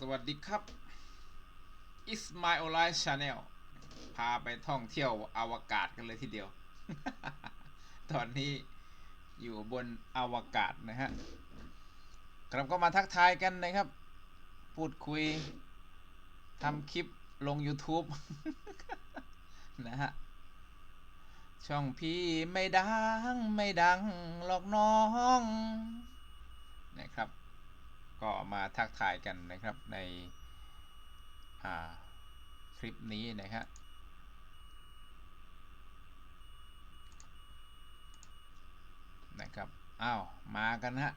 สวัสดีครับ Is My o l i Channel พาไปท่องเที่ยวอวกาศกันเลยทีเดียว ตอนนี้อยู่บนอวกาศนะฮะ ครับก็มาทักทายกันนะครับ พูดคุยทำคลิปลง YouTube นะฮะ ช่องพี่ไม่ดัง ไม่ดังหรอกน้อง นะครับ ก็มาทักทายกันนะครับในคลิปนี้นะฮะนะครับอ้าวมากันฮะ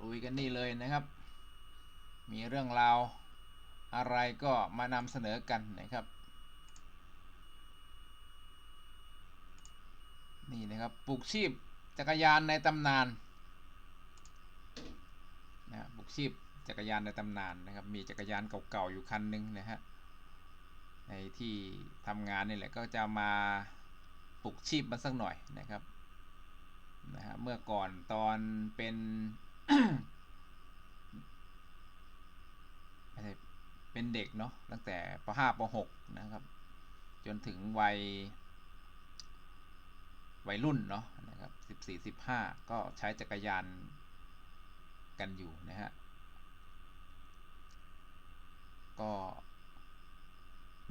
ลุยกันนี่เลยนะครับ มีเรื่องราวอะไรก็มานำเสนอกันนะครับ นี่นะครับปลูกชีพจักรยานในตำนาน นะปลูกชีพจักรยานในตำนานนะครับ มีจักรยานเก่าๆอยู่คันหนึงนะฮะในที่ทำงานนี่แหละก็จะมาปลูกชีพมันสักหน่อยนะครับนะฮะเมื่อก่อนตอนเป็นเป็นเด็กเนาะตั้งแต่ป .5 ป .6 นะครับ จนถึงวัยวัยรุ่นเนาะนะครับสิบสี่สิบห้าก็ใช้จักรยาน กันอยู่นะฮะ ก็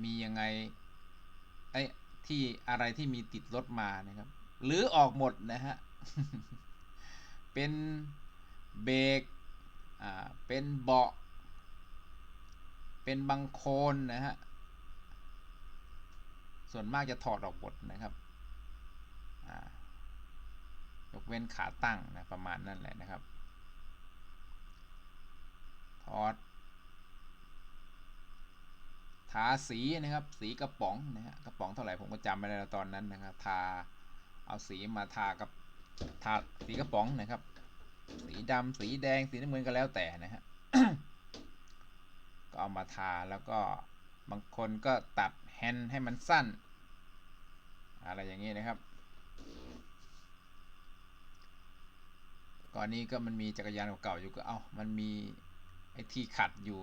มียังไงไอ้ที่อะไรที่มีติดรถมานะครับ หรือออกหมดนะฮะ เป็นเบรกอ่า เป็นเบาะ เป็นบังโคลนนะฮะ ส่วนมากจะถอดออกหมดนะครับยกเว้นขาตั้งนะประมาณนั้นแหละนะครับ ถอดทาสีนะครับ สีกระป๋องนะฮะกระป๋องเท่าไหร่ผมก็จำไม่ได้แล้วตอนนั้นนะครับ ทาเอาสีมาทากับทาสีกระป๋องนะครับ สีดำสีแดงสีน้ำเงินก็แล้วแต่นะฮะก็เอามาทาแล้วก็บางคนก็ตัดแฮนด์ให้มันสั้น อะไรอย่างนี้นะครับก่อนนี้ก็มันมีจักรยานเก่าๆอยู่ก็เอา้ามันมี ไอ้ที่ขัดอยู่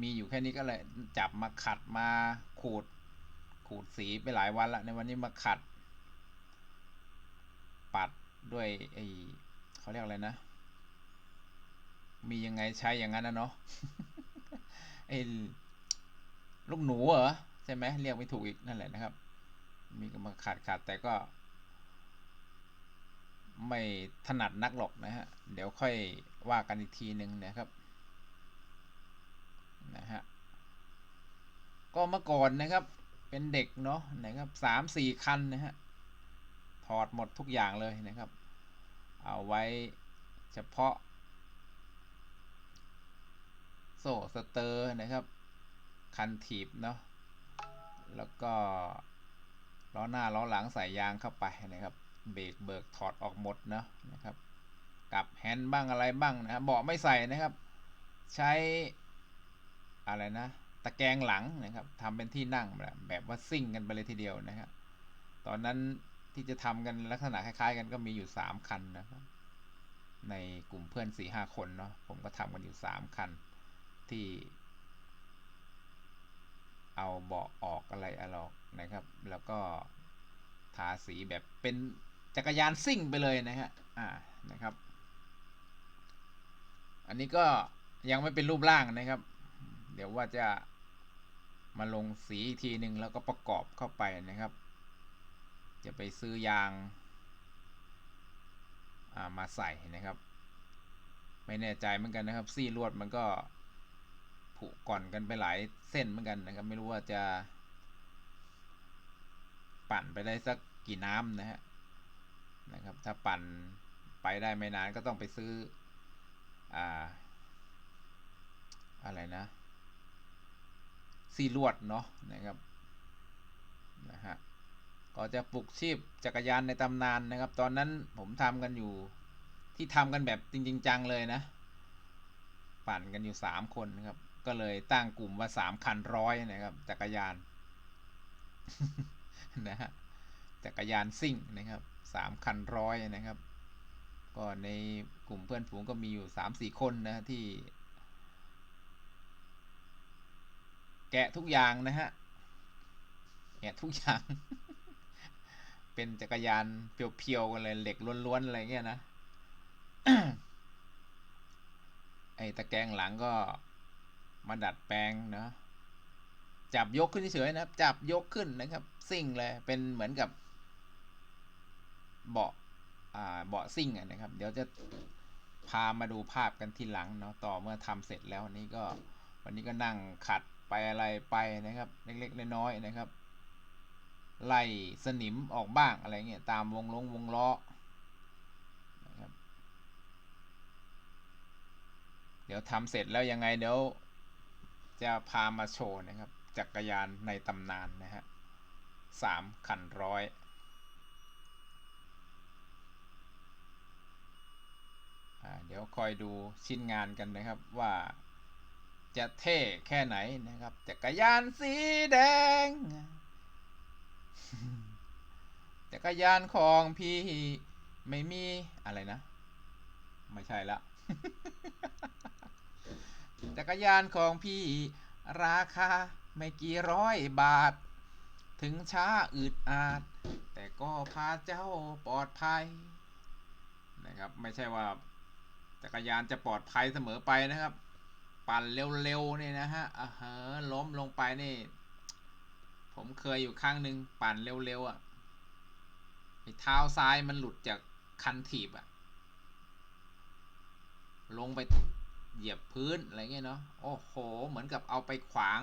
มีอยู่แค่นี้ก็เลยจับมาขัดมาขูด ขูดสีไปหลายวันละในวันนี้มาขัด ปัดด้วยไอ้เขาเรียกอะไรนะ มียังไงใช้อย่างนั้นนะเนาะไอ้ลูกหนูเหรอใช่ไหมเรียกไม่ถูกอีกนั่นแหละนะครับ มีก็มาขัดขัดแต่ก็ ไม่ถนัดนักหรอกนะฮะ เดี๋ยวค่อย ว่ากันอีกทีหนึ่งนะครับนะฮะก็เมื่อก่อนนะครับเป็นเด็กเนาะนะครับสามสี่คันนะฮะถอดหมดทุกอย่างเลยนะครับ เอาไว้เฉพาะ โซ่สเตอร์นะครับ คันถีบเนาะแล้วก็ล้อหน้าล้อหลังใส่ยางเข้าไปนะครับ เบรกเบิกถอดออกหมดเนาะนะครับ กับแฮนด์บ้างอะไรบ้างนะครับเบาะไม่ใส่นะครับ ใช้อะไรนะ ตะแกรงหลังนะครับทำเป็นที่นั่งแบบแบบว่าซิ่งกันไปเลยทีเดียวนะครับตอนนั้นที่จะทำกันลักษณะคล้าย ๆ กันก็มีอยู่สามคันนะครับ ในกลุ่มเพื่อนสี่ห้าคนเนาะผมก็ทำกันอยู่สามคันที่ เอาเบาะออกอะไรออกนะครับ แล้วก็ทาสีแบบเป็นจักรยานซิ่งไปเลยนะฮะอ่านะครับ อันนี้ก็ยังไม่เป็นรูปร่างนะครับ เดี๋ยวว่าจะมาลงสีอีกทีหนึ่งแล้วก็ประกอบเข้าไปนะครับ จะไปซื้อยางามาใส่นะครับ ไม่แน่ใจเหมือนกันนะครับ ซี่ลวดมันก็ผุก่อนกันไปหลายเส้นเหมือนกันนะครับ ไม่รู้ว่าจะ ปั่นไปได้สักกี่น้ำนะฮะนะครับ ถ้าปั่นไปได้ไม่นานก็ต้องไปซื้อ อ่า อะไรนะซีลวดเนาะนะครับนะฮะก็จะปลุกชีพจักรยานในตำนานนะครับ ตอนนั้นผมทำกันอยู่ที่ทำกันแบบจริง ๆ จังเลยนะ ปั่นกันอยู่สามคนนะครับ ก็เลยตั้งกลุ่มว่าสามคันร้อยนะครับ จักรยานนะฮะจักรยานซิ่งนะครับสามคันร้อยนะครับ ก็ในกลุ่มเพื่อนฝูงก็มีอยู่สามสี่คนนะที่ แกะทุกอย่างนะฮะ แกะทุกอย่าง เป็นจักรยานเพียวๆกันเลยเหล็กล้วนๆอะไรเงี้ยนะไอ้ตะแกรงหลังก็มาดัดแปลงนะจับยกขึ้นเฉยๆนะจับยกขึ้นนะครับสิ่งเลย เป็นเหมือนกับ เบาะ เบาะซิ่งนะครับ เดี๋ยวจะพามาดูภาพกันทีหลังเนาะต่อเมื่อทำเสร็จแล้วนี้ก็วันนี้ก็นั่งขัดไปอะไรไปนะครับ เล็กๆน้อยๆนะครับ ไล่สนิมออกบ้างอะไรเงี้ยตามวงลงวงล้อนะครับ เดี๋ยวทำเสร็จแล้วยังไงเดี๋ยวจะพามาโชว์นะครับ จักรยานในตำนานนะฮะสามคันร้อยอ่า เดี๋ยวคอยดูชิ้นงานกันนะครับว่าจะเท่แค่ไหนนะครับจักรยานสีแดงจักรยานของพี่ไม่มีอะไรนะ ไม่ใช่ละจักรยานของพี่ราคาไม่กี่ร้อยบาท ถึงช้าอืดอาด แต่ก็พาเจ้าปลอดภัยนะครับ ไม่ใช่ว่า จักรยานจะปลอดภัยเสมอไปนะครับ ปั่นเร็วๆนี่นะฮะอ่าฮะล้มลงไปนี่ ผมเคยอยู่ข้างหนึ่งปั่นเร็วๆอะ่ะเท้าซ้ายมันหลุดจากคันถีบอะ่ะ ลงไปเหยียบพื้นอะไรเงี้ยเนาะโอ้โห เหมือนกับเอาไปขวาง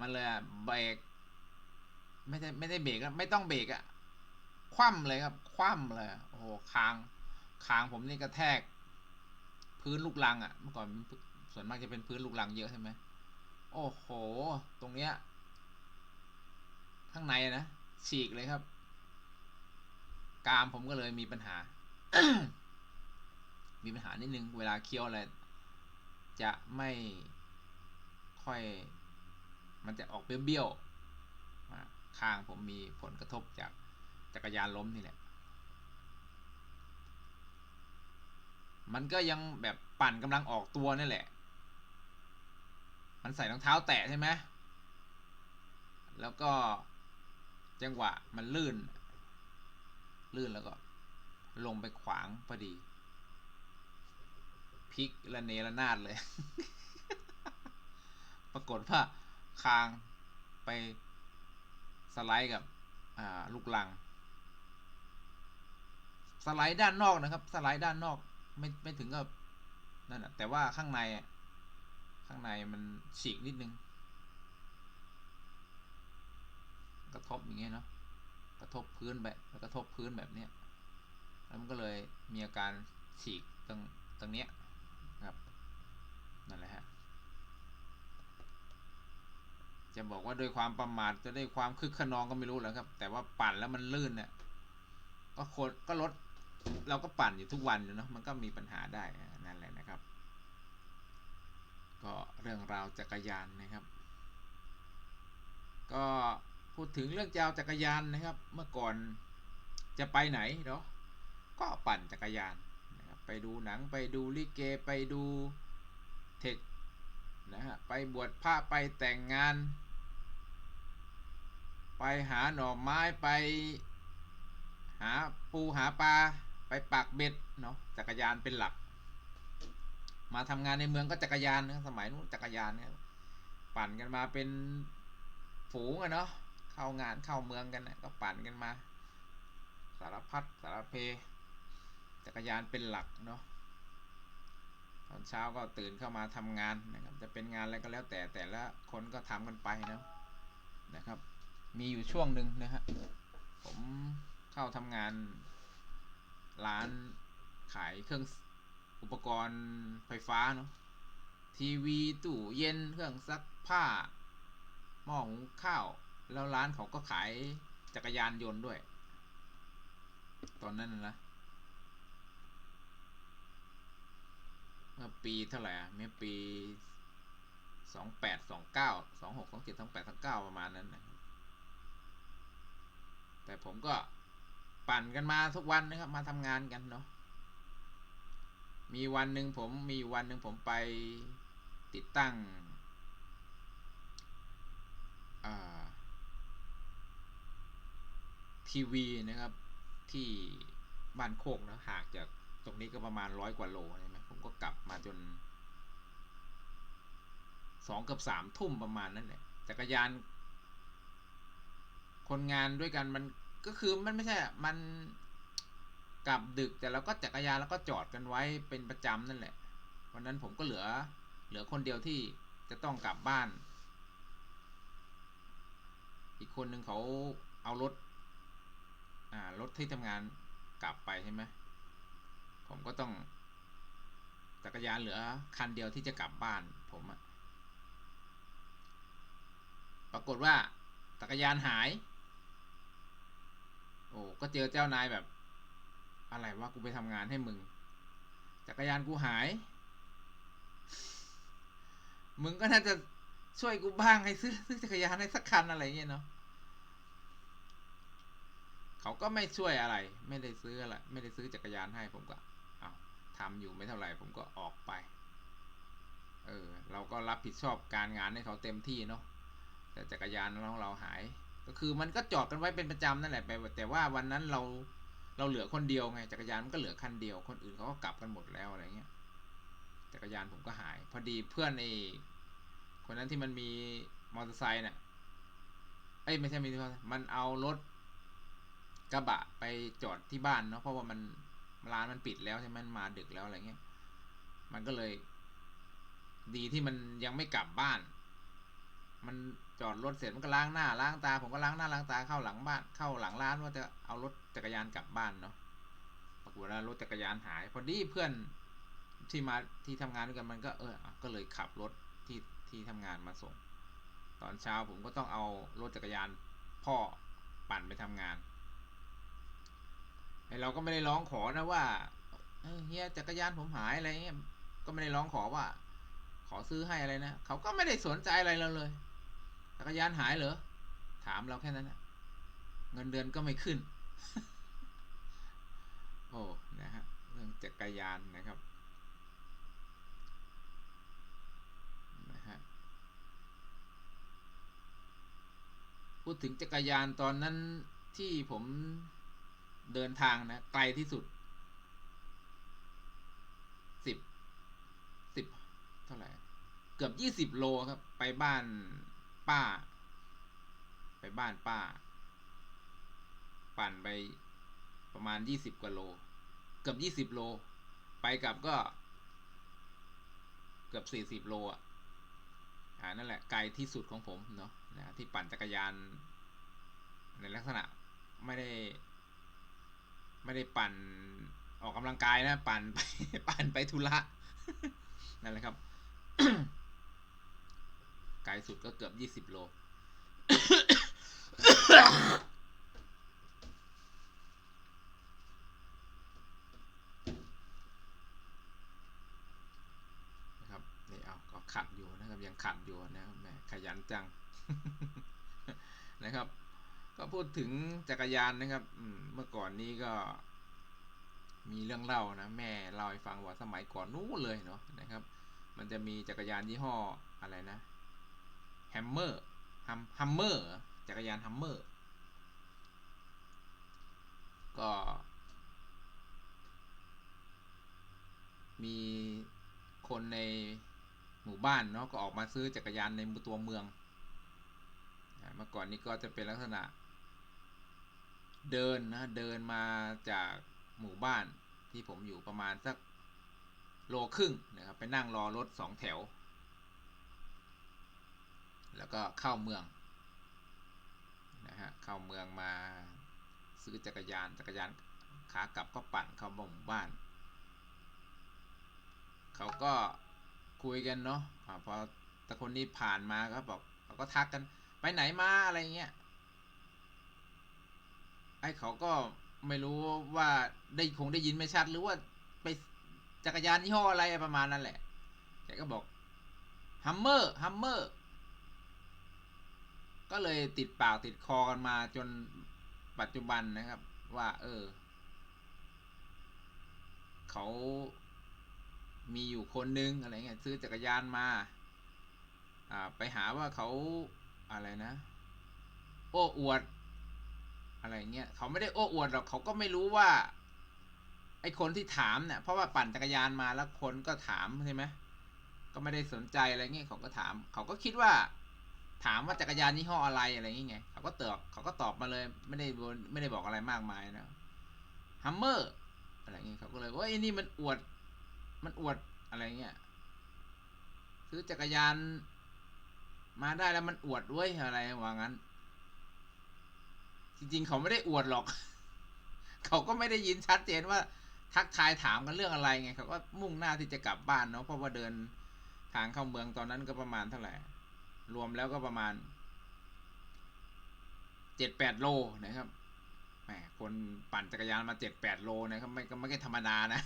มันเลยเบรกไม่ได้ไม่ได้เบรกไม่ต้องเบรกอะคว่ำเลยครับ คว่ำเลย โอ้โห คาง คางผมนี่กระแทก พื้นลูกลังอะเมื่อก่อนส่วนมากจะเป็นพื้นลูกลังเยอะใช่ไหมโอ้โห ตรงเนี้ย ข้างในนะฉีกเลยครับ กามผมก็เลยมีปัญหา มีปัญหานิดนึง เวลาเคี้ยวอะไรจะไม่ค่อย มันจะออกเบี้ยวๆข้างผมมีผลกระทบจากจักรยานล้มนี่แหละ มันก็ยังแบบปั่นกำลังออกตัวนี่แหละ มันใส่รองเท้าแตะใช่ไหมแล้วก็จังหวะมันลื่น ลื่นแล้วก็ ลงไปขวางพอดีพลิกละเนระนาดเลย ปรากฏว่าคางไปสไลด์กับลูกลัง สไลด์ด้านนอกนะครับ สไลด์ด้านนอก ไม่ไม่ถึงกับนั่นนะแต่ว่าข้างในข้างในมันฉีกนิดนึง กระทบอย่างเงี้ยเนาะกระทบพื้นแบบแล้วกระทบพื้นแบบเนี้ยแล้วมันก็เลยมีอาการฉีกตรงตรงเนี้ยครับนั่นแหละฮะจะบอกว่าด้วยความประมาทจะได้ความคึกขนองก็ไม่รู้แหล้วครับ แต่ว่าปั่นแล้วมันลื่นเนี่ยก็โคก็ลด เราก็ปั่นอยู่ทุกวันอยู่เนาะมันก็มีปัญหาได้นั่นแหละนะครับ ก็เรื่องราวจักรยานนะครับ ก็พูดถึงเรื่องจาวจักรยานนะครับ เมื่อก่อนจะไปไหนเนาะก็ปั่นจักรยานนะครับไปดูหนังไปดูลิเกไปดูเทคนะฮะไปบวชพระไปแต่งงาน ไปหาหน่อไม้ไปหาปูหาปลา ไปปักเบ็ดเนาะจักรยานเป็นหลัก มาทำงานในเมืองก็จักรยานนะสมัยนู้นจักรยานเนี่ยปั่นกันมาเป็นฝูงอะเนาะเข้างานเข้าเมืองกันนะก็ปั่นกันมา สารพัดสารเพ จักรยานเป็นหลักเนาะตอนเช้าก็ตื่นเข้ามาทำงานนะครับ จะเป็นงานอะไรก็แล้วแต่แต่ละคนก็ทำกันไปนะนะครับ มีอยู่ช่วงหนึ่งนะฮะผมเข้าทำงาน ร้านขายเครื่องอุปกรณ์ไฟฟ้าเนาะทีวีตู้เย็นเครื่องซักผ้าหม้อหุงข้าว แล้วร้านเขาก็ขายจักรยานยนต์ด้วย ตอนนั้นนะเมื่อปีเท่าไหร่อะเมื่อปีสองแปดสองเก้าสองหกสองเจ็ดสองแปดสองเก้าประมาณนั้นนะแต่ผมก็ ปั่นกันมาทุกวันนะครับ มาทำงานกันเนาะมีวันหนึ่งผมมีวันหนึ่งผมไปติดตั้งทีวีนะครับที่บ้านโคกนะห่างจากตรงนี้ก็ประมาณร้อยกว่าโลใช่ไหมผมก็กลับมาจนสองกับสามทุ่มประมาณนั้นแหละจักรยาน คนงานด้วยกันมัน ก็คือมันไม่ใช่มันกลับดึกแต่เราก็จักรยานแล้วก็จอดกันไว้เป็นประจำนั่นแหละ วันนั้นผมก็เหลือ เหลือคนเดียวที่จะต้องกลับบ้าน อีกคนหนึ่งเขาเอารถ อ่ารถที่ทำงานกลับไปใช่ไหมผมก็ต้องจักรยานเหลือคันเดียวที่จะกลับบ้านผมอะปรากฏว่าจักรยานหาย อ้ก็เจอเจ้านายแบบ อะไรวะกูไปทำงานให้มึง จักรยานกูหาย มึงก็น่าจะช่วยกูบ้างให้ซื้อซื้อจักรยานให้สักคันอะไรเงี้ยเนาะเขาก็ไม่ช่วยอะไร ไม่ได้ซื้ออะไรไม่ได้ซื้อจักรยานให้ผมก็เอาทำอยู่ไม่เท่าไหร่ผมก็ออกไป เออ เราก็รับผิดชอบการงานให้เขาเต็มที่เนาะแต่จักรยานของเราหาย ก็คือมันก็จอดกันไว้เป็นประจำนั่นแหละไปแต่ว่าวันนั้นเราเราเหลือคนเดียวไงจักรยานมันก็เหลือคันเดียว คนอื่นเขาก็กลับกันหมดแล้วอะไรเงี้ยจักรยานผมก็หาย พอดีเพื่อนไอ้คนนั้นที่มันมีมอเตอร์ไซค์เนี่ยเอ้ยไม่ใช่มีมันเอารถกระบะไปจอดที่บ้านเนาะเพราะว่ามันร้านมันปิดแล้วใช่ไหมมันมาดึกแล้วอะไรเงี้ย มันก็เลย ดีที่มันยังไม่กลับบ้าน มัน จอดรถเสร็จมันก็ล้างหน้าล้างตาผมก็ล้างหน้าล้างตาเข้าหลังบ้านเข้าหลังร้านว่าจะเอารถจักรยานกลับบ้านเนาะปรากฏว่ารถจักรยานหาย พอดีเพื่อนที่มาที่ทำงานด้วยกันมันก็เออก็เลยขับรถที่ที่ทำงานมาส่ง ตอนเช้าผมก็ต้องเอารถจักรยานพ่อปั่นไปทำงานไอเราก็ไม่ได้ร้องขอนะว่าเฮียจักรยานผมหายอะไรเงี้ยก็ไม่ได้ร้องขอว่า ขอซื้อให้อะไรนะเขาก็ไม่ได้สนใจอะไรเราเลย จักรยานหายเหรอ ถามเราแค่นั้นนะเงินเดือนก็ไม่ขึ้น โอ้ นะฮะ เรื่องจักรยานนะครับ นะฮะ พูดถึงจักรยานตอนนั้นที่ผมเดินทางนะไกลที่สุดสิบสิบเท่าไหร่ เกือบยี่สิบโลครับ ไปบ้าน ป้า ไปบ้านป้า ปั่นไปประมาณยี่สิบกว่าโล เกือบยี่สิบโล ไปกลับก็ เกือบสี่สิบโลอะอ่านั่นแหละไกลที่สุดของผมเนาะนะที่ปั่นจักรยาน ในลักษณะไม่ได้ ไม่ได้ปั่นออกกำลังกายนะ ปั่นไป ปั่นไปธุระนั่นแหละครับ ไกลสุดก็เกือบยี่สิบโล นะครับ นี่เอาก็ขัดอยู่นะครับยังขัดอยู่นะครับแหมขยันจัง นะครับ ก็พูดถึงจักรยานนะครับเมื่อก่อนนี้ก็มีเรื่องเล่านะแม่เล่าให้ฟังว่าสมัยก่อนนู้นเลยเนาะนะครับ มันจะมีจักรยานยี่ห้ออะไรนะ แฮมเมอร์ฮัมฮัมเมอร์จักรยานฮัมเมอร์ก็ มีคนในหมู่บ้านเนาะก็ออกมาซื้อจักรยานในตัวเมืองเมื่อก่อนนี้ก็จะเป็นลักษณะ เดินนะเดินมาจากหมู่บ้านที่ผมอยู่ประมาณสักโลครึ่งนะครับไปนั่งรอรถสองแถว แล้วก็เข้าเมืองนะฮะเข้าเมืองมาซื้อจักรยานจักรยานขากลับก็ปั่นเข้าหมู่บ้าน เขาก็คุยกันเนาะอะพอแต่คนนี้ผ่านมาก็บอกเขาก็ทักกันไปไหนมาอะไรเงี้ยไอ้เขาก็ไม่รู้ว่าได้คงได้ยินไม่ชัดหรือว่าไปจักรยานยี่ห้ออะไรประมาณนั้นแหละแกก็บอกฮัมเมอร์ฮัมเมอร์ ก็เลยติดปากติดคอกันมาจนปัจจุบันนะครับ ว่า เออ เขามีอยู่คนนึงอะไรเงี้ยซื้อจักรยานมา อ่า ไปหาว่าเขาอะไรนะ โอ้อวด อะไรเงี้ยเขาไม่ได้โอ้อวดหรอกเขาก็ไม่รู้ว่า ไอคนที่ถามเนี่ยเพราะว่าปั่นจักรยานมาแล้วคนก็ถามใช่ไหมก็ไม่ได้สนใจอะไรเงี้ยเขาก็ถาม เขาก็คิดว่า ถามว่าจักรยานยี่ห้ออะไรอะไรอย่างเงี้ยเขาก็ตอบเขาก็ตอบมาเลย ไม่ได้บนไม่ได้บอกอะไรมากมายนะฮัมเมอร์อะไรเงี้ยเขาก็เลยว่าไอ้นี่มันอวด มันอวดอะไรเงี้ยซื้อจักรยานมาได้แล้วมันอวดด้วยอะไรว่างั้น จริง ๆ เขาไม่ได้อวดหรอก เขาก็ไม่ได้ยินชัดเจนว่า ทักทายถามกันเรื่องอะไรไงเขาก็มุ่งหน้าที่จะกลับบ้านเนาะเพราะว่าเดินทางเข้าเมืองตอนนั้นก็ประมาณเท่าไหร่ รวมแล้วก็ประมาณเจ็ดแปดโลนะครับแหมคนปั่นจักรยานมาเจ็ดแปดโลนะครับไม่ก็ไม่ใช่ธรรมดานะ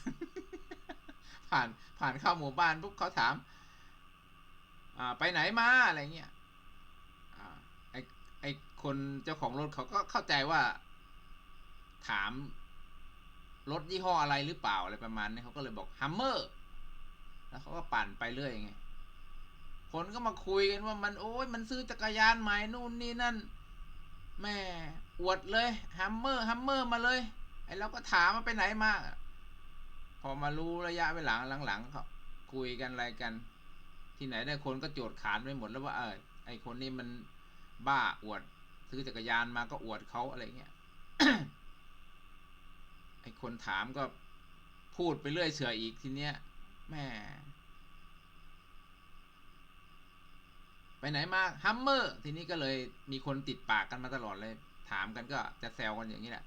ผ่านผ่านเข้าหมู่บ้านปุ๊บเขาถามอ่าไปไหนมาอะไรเงี้ยอ่าไอไอคนเจ้าของรถเขาก็เข้าใจว่า ถามรถยี่ห้ออะไรหรือเปล่าอะไรประมาณนี้เขาก็เลยบอกฮัมเมอร์แล้วเขาก็ปั่นไปเรื่อยไง คนก็มาคุยกันว่ามันโอ้ยมันซื้อจักรยานใหม่นู่นนี่นั่นแม่อวดเลยฮัมเมอร์ฮัมเมอร์มาเลยไอเราก็ถามมาไปไหนมากพอมารู้ระยะเวลาหลังๆเขาคุยกันอะไรกัน ที่ไหนได้คนก็โจดขานไปหมดแล้วว่าเออไอคนนี้มันบ้าอวด ซื้อจักรยานมาก็อวดเขาอะไรเงี้ยไอคนถามก็พูดไปเรื่อยเฉยอีกทีเนี้ยแม่ ไปไหนมาฮัมเมอร์ทีนี้ก็เลยมีคนติดปากกันมาตลอดเลย ถามกันก็จะแซวกันอย่างนี้แหละ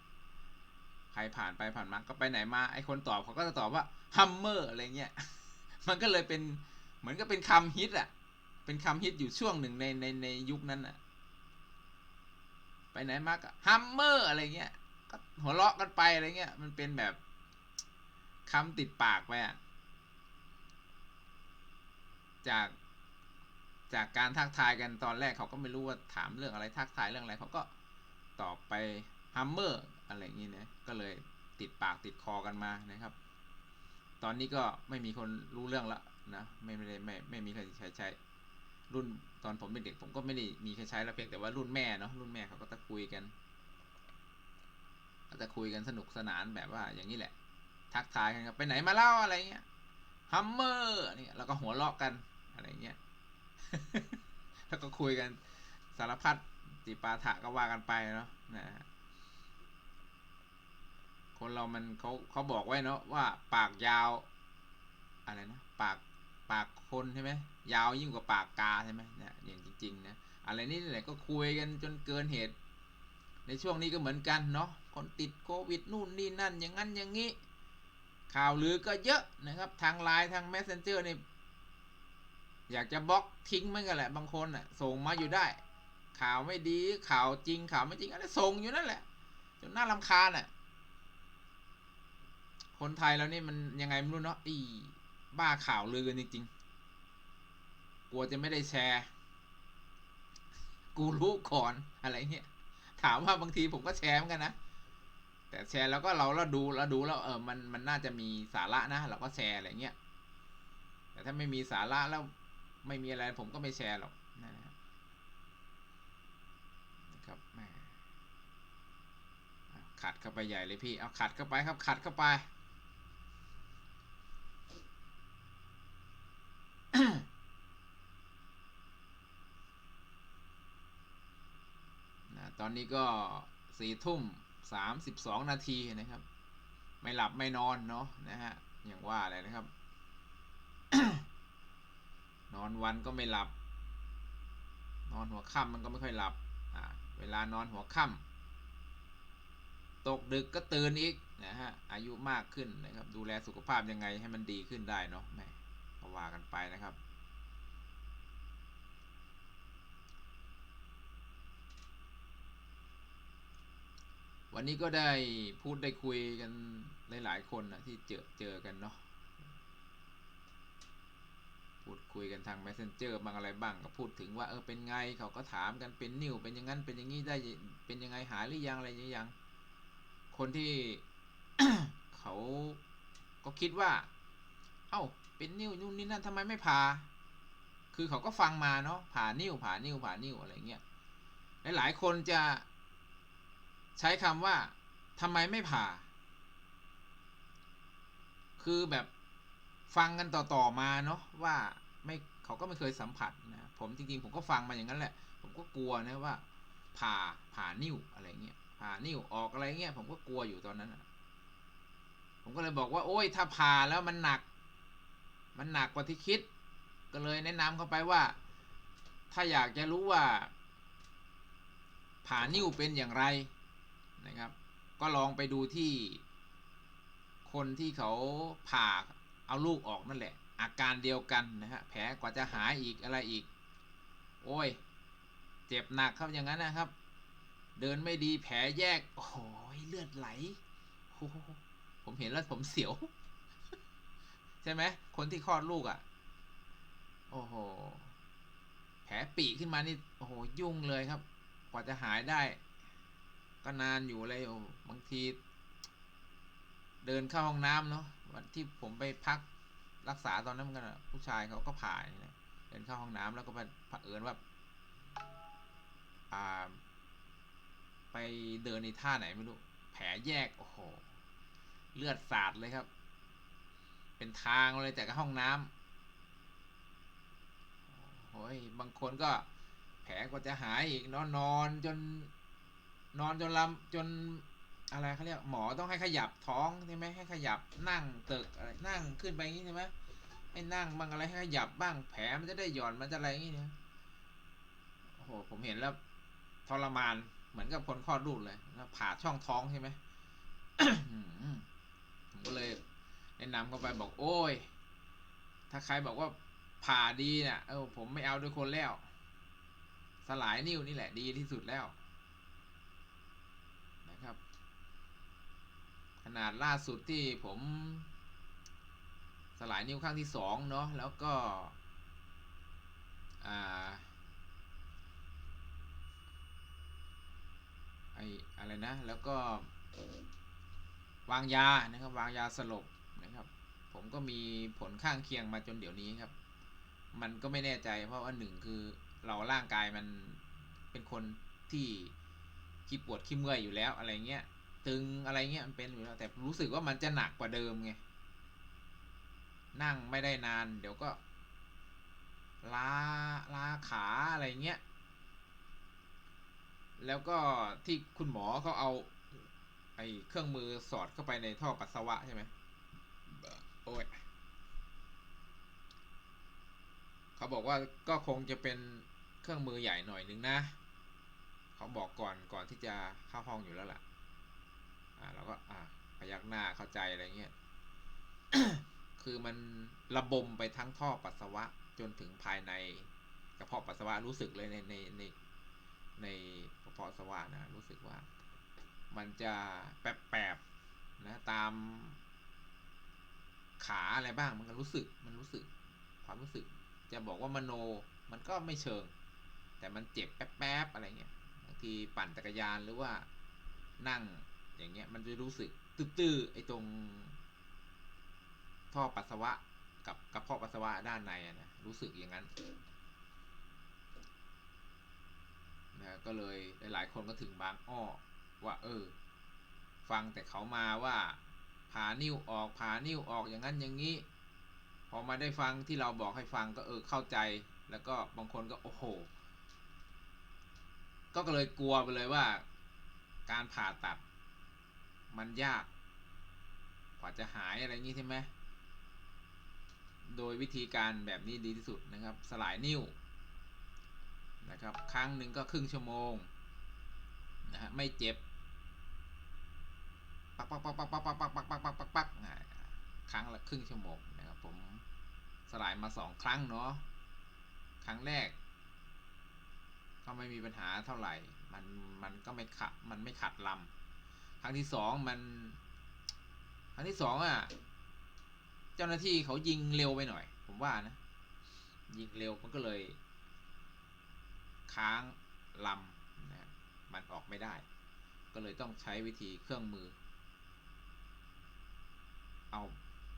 ใครผ่านไปผ่านมาก็ไปไหนมาไอคนตอบเขาก็จะตอบว่าฮัมเมอร์อะไรเงี้ยมันก็เลยเป็นเหมือนก็เป็นคำฮิตอะ เป็นคำฮิตอยู่ช่วงหนึ่งในในในยุคนั้นอะ ไปไหนมาก็ฮัมเมอร์อะไรเงี้ยก็หัวเราะกันไปอะไรเงี้ยมันเป็นแบบคำติดปากไปอะจาก จากการทักทายกันตอนแรกเขาก็ไม่รู้ว่าถามเรื่องอะไรทักทายเรื่องอะไรเขาก็ตอบไปฮัมเมอร์อะไรอย่างนี้นะก็เลยติดปากติดคอกันมานะครับ ตอนนี้ก็ไม่มีคนรู้เรื่องละนะไม่ไม่ได้ไม่ไม่มีใครใช้ใช้รุ่นตอนผมเป็นเด็กผมก็ไม่ได้มีใครใช้แล้วเพียงแต่ว่ารุ่นแม่เนาะรุ่นแม่เขาก็จะคุยกันก็จะคุยกันสนุกสนานแบบว่าอย่างนี้แหละ ทักทายกันครับไปไหนมาเล่าอะไรเงี้ยฮัมเมอร์นี่แล้วก็หัวเราะกันอะไรเงี้ย แล้วก็คุยกันสารพัดจิปาถะก็ว่ากันไปเนาะนะคนเรามันเขาเขาบอกไว้เนาะว่าปากยาวอะไรนะปากปากคนใช่ไหมยาวยิ่งกว่าปากกาใช่ไหมเนี่ยอย่างจริงๆนะอะไรนี่แหละก็คุยกันจนเกินเหตุ ในช่วงนี้ก็เหมือนกันเนาะคนติดโควิดนู่นนี่นั่นอย่างนั้นอย่างนี้ ข่าวลือก็เยอะนะครับทางไลน์ทาง messenger นี่ อยากจะบล็อกทิ้งมือนกันแหละบางคนอะ ส่งมาอยู่ได้ ข่าวไม่ดีข่าวจริงข่าวไม่จริงอะไรส่งอยู่นั่นแหละจนน่ารำคาญอะ คนไทยแล้วนี่มันยังไงไม่รู้เนาะอีบ้าข่าวลือกันจริงๆ กลัวจะไม่ได้แชร์ กูรู้ก่อนอะไรเงี้ย ถามว่าบางทีผมก็แชร์เหมือนกันนะ แต่แชร์แล้วก็เราเราดูเราดูแล้วเออมันมันน่าจะมีสาระนะเราก็แชร์อะไรเงี้ย แต่ถ้าไม่มีสาระแล้ว ไม่มีอะไรผมก็ไม่แชร์หรอกนะครับครับแหมขัดเข้าไปใหญ่เลยพี่ เอาขัดเข้าไปครับ ขัดเข้าไปนะตอนนี้ก็สี่ทุ่มสามสิบสองนาทีนะครับ ไม่หลับไม่นอนเนาะนะฮะ อย่างว่าอะไรนะครับ นอนวันก็ไม่หลับ นอนหัวค่ำมันก็ไม่ค่อยหลับเวลานอนหัวค่ำตกดึกก็ตื่นอีกนะฮะอายุมากขึ้นนะครับดูแลสุขภาพยังไงให้มันดีขึ้นได้เนาะแม่ก็ว่ากันไปนะครับวันนี้ก็ได้พูดได้คุยกันหลาย ๆ คนนะที่เจอเจอกันเนาะ พูด คุยกันทาง messenger บางอะไรบ้างก็พูดถึงว่าเออเป็นไงเขาก็ถามกันเป็นนิ่วเป็นอย่างนั้นเป็นอย่างนี้ได้เป็นยังไงหายหรือยังอะไรอย่างยังคนที่เขาก็คิดว่า เอ้าเป็นนิ่วนู่นนี่นั่นทำไมไม่ผ่าคือเขาก็ฟังมาเนาะผ่านิ่วผ่านิ่วผ่านิ่วอะไรเงี้ยหลายๆคนจะใช้คำว่าทำไมไม่ผ่า คือแบบฟังกันต่อ ๆ มาเนาะว่า ไม่เขาก็ไม่เคยสัมผัสนะผมจริงๆ ผมก็ฟังมาอย่างนั้นแหละ ผมก็กลัวนะว่า ผ่าผ่านิ้วอะไรเงี้ยผ่านิ้วออกอะไรเงี้ยผมก็กลัวอยู่ตอนนั้นผมก็เลยบอกว่า โอ้ยถ้าผ่าแล้วมันหนัก มันหนักกว่าที่คิด ก็เลยแนะนำเข้าไปว่า ถ้าอยากจะรู้ว่า ผ่านิ้วเป็นอย่างไรนะครับ ก็ลองไปดูที่คนที่เขาผ่าเอาลูกออกนั่นแหละ อาการเดียวกันนะฮะแผลกว่าจะหายอีกอะไรอีก โอ้ย เจ็บหนักครับอย่างนั้นนะครับ เดินไม่ดีแผลแยก โอ้ยเลือดไหลโอ้ผมเห็นแล้วผมเสียว ใช่ไหมคนที่คลอดลูกอะ่ะ โอ้โหแผลปีขึ้นมานี่โอ้โหยุ่งเลยครับ กว่าจะหายได้ ก็นานอยู่เลยโอ้บางที เดินเข้าห้องน้ำเนาะวันที่ผมไปพัก รักษาตอนนั้นเหมือนกันผู้ชายเขาก็ผ่านี่แหละเดินเข้าห้องน้ำแล้วก็ไปเผอิญว่าอ่า ไปเดินในท่าไหนไม่รู้ แผลแยกโอ้โห เลือดสาดเลยครับ เป็นทางเลยจากห้องน้ำโอ้ยบางคนก็แผลก็จะหายอีกนอนนอนจนนอนจนลำจน อะไรเขาเรียกหมอต้องให้ขยับท้องใช่ไหมให้ขยับนั่งตึกอะไรนั่งขึ้นไปอย่างนี้ใช่ไหมให้นั่งบ้างอะไรให้ขยับบ้างแผลมันจะได้หย่อนมันจะอะไรอย่างนี้เนี่ยโอ้โหผมเห็นแล้วทรมานเหมือนกับคนคลอดลูกเลยแล้วผ่าช่องท้องใช่ไหมผมก็เลยแนะนำเข้าไปบอกโอ้ย ถ้าใครบอกว่าผ่าดีเนี่ยเออผมไม่เอาด้วยคนแล้ว สลายนิ้วนี่แหละดีที่สุดแล้ว นะครับ ขนาดล่าสุดที่ผมสลายนิ้วข้างที่สองเนาะแล้วก็อ่าไออะไรนะ แล้วก็วางยานะครับ วางยาสลบนะครับ ผมก็มีผลข้างเคียงมาจนเดี๋ยวนี้ครับ มันก็ไม่แน่ใจเพราะว่าหนึ่งคือเราร่างกายมันเป็นคนที่ขี้ปวดขี้เมื่อยอยู่แล้วอะไรเงี้ย ตึงอะไรเงี้ยมันเป็นอยู่แล้วแต่รู้สึกว่ามันจะหนักกว่าเดิมไงนั่งไม่ได้นาน เดี๋ยวก็ล้าล้าขาอะไรเงี้ยแล้วก็ที่คุณหมอเขาเอา ไอ้เครื่องมือสอดเข้าไปในท่อปัสสาวะใช่ไหมโอ้ยเขาบอกว่าก็คงจะเป็นเครื่องมือใหญ่หน่อยนึงนะ เขาบอกก่อนก่อนที่จะเข้าห้องอยู่แล้วล่ะ อ่าเราก็อ่าพยักหน้าเข้าใจอะไรเงี้ยคือมันระบมไปทั้งท่อปัสสาวะจนถึงภายในกระเพาะปัสสาวะรู้สึกเลยในในในในกระเพาะสวะนะรู้สึกว่า มันจะแปบๆนะตามขาอะไรบ้างมันก็รู้สึกมันรู้สึก ความรู้สึก จะบอกว่ามโนมันก็ไม่เชิง แต่มันเจ็บแป๊บๆอะไรเงี้ยบางทีปั่นจักรยานหรือว่านั่ง อย่างเงี้ยมันจะรู้สึกตื้อๆไอ้ตรง ท่อปัสสาวะกับกระเพาะปัสสาวะด้านในอะนะรู้สึกอย่างนั้นนะก็เลยหลายๆคนก็ถึงบางอ้อว่าเออ ฟังแต่เขามาว่าผ่านิ้วออกผ่านิ้วออกอย่างนั้นอย่างนี้ พอมาได้ฟังที่เราบอกให้ฟังก็เออเข้าใจ แล้วก็บางคนก็โอ้โห ก็เลยกลัวไปเลยว่า การผ่าตัด มันยาก กว่าจะหายอะไรงนี้ใช่ไหมโดยวิธีการแบบนี้ดีที่สุดนะครับ สลายนิ้วนะครับครั้งหนึ่งก็ครึ่งชั่วโมงนะฮะไม่เจ็บปักปักปักปักปักปักปักปักปักปักปักปักครั้งละครึ่งชั่วโมงนะครับผมสลายมาสองครั้งเนาะครั้งแรก ก็ไม่มีปัญหาเท่าไหร่ มันมันก็ไม่ขัดมันไม่ขัดลำ รั้งที่สองมันครั้งที่สองอะ เจ้าหน้าที่เขายิงเร็วไปหน่อย ผมว่านะ ยิงเร็วมันก็เลย ค้างลำนะมันออกไม่ได้ ก็เลยต้องใช้วิธีเครื่องมือ เอา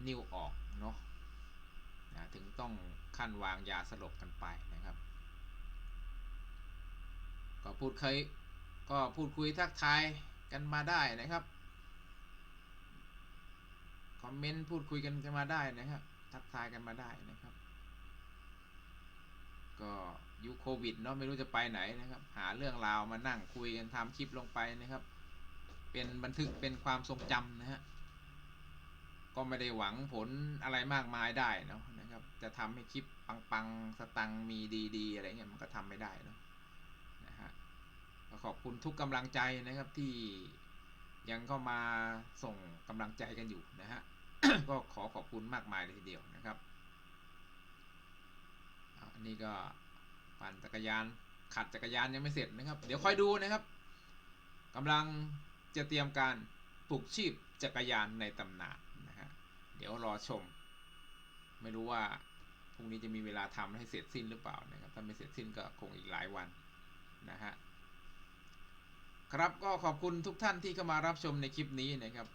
นิ้วออกเนาะนะถึงต้องขั้นวางยาสลบกันไปนะครับ ก็พูดเคยก็พูดคุยทักทาย กันมาได้นะครับ คอมเมนต์พูดคุยกันกันมาได้นะครับ ทักทายกันมาได้นะครับ ก็ยุคโควิดเนาะไม่รู้จะไปไหนนะครับ หาเรื่องราวมานั่งคุยกันทำคลิปลงไปนะครับ เป็นบันทึกเป็นความทรงจำนะฮะก็ไม่ได้หวังผลอะไรมากมายได้เนาะนะครับ จะทำให้คลิปปังๆสตังมีดีๆ อะไรเงี้ยมันก็ทำไม่ได้เนาะ ขอบคุณทุกกำลังใจนะครับที่ยังเข้ามาส่งกำลังใจกันอยู่นะฮะ ก็ขอขอบคุณมากมายเลยทีเดียวนะครับอันนี้ก็ปั่นจักรยานขัดจักรยานยังไม่เสร็จนะครับ เดี๋ยวค่อยดูนะครับกำลังจะเตรียมการปลุกชีพจักรยานในตำนานนะฮะเดี๋ยวรอชม ไม่รู้ว่าพรุ่งนี้จะมีเวลาทำให้เสร็จสิ้นหรือเปล่านะครับ ถ้าไม่เสร็จสิ้นก็คงอีกหลายวันนะฮะ ครับก็ขอบคุณทุกท่านที่เข้ามารับชมในคลิปนี้นะครับ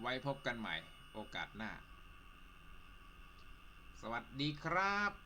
ไว้พบกันใหม่โอกาสหน้า สวัสดีครับ